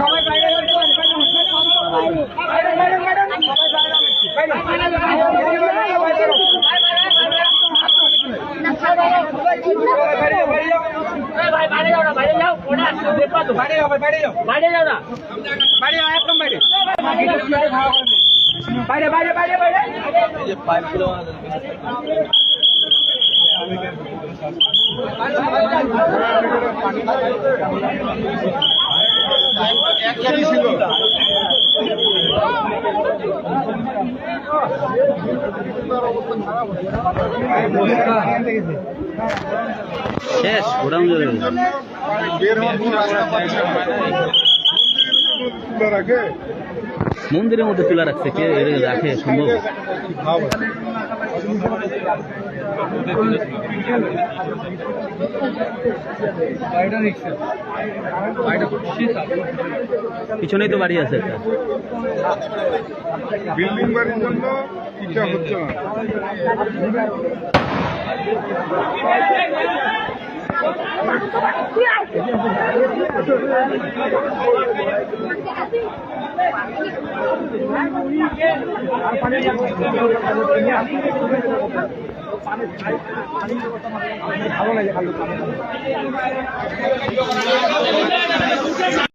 সবাই বাইরে বাইরে বাইরে বাইরে শেষ গোডাউন জ্বলে গেছে। মন্দিরের মধ্যে তুলে রাখছে, কে রাখে, সম্ভব? ভাব পিছনেই তো বাড়ি আছে একটা। বিল্ডিং বাড়ির জন্য ইচ্ছা হচ্ছে না। ভালো লাগে ভালো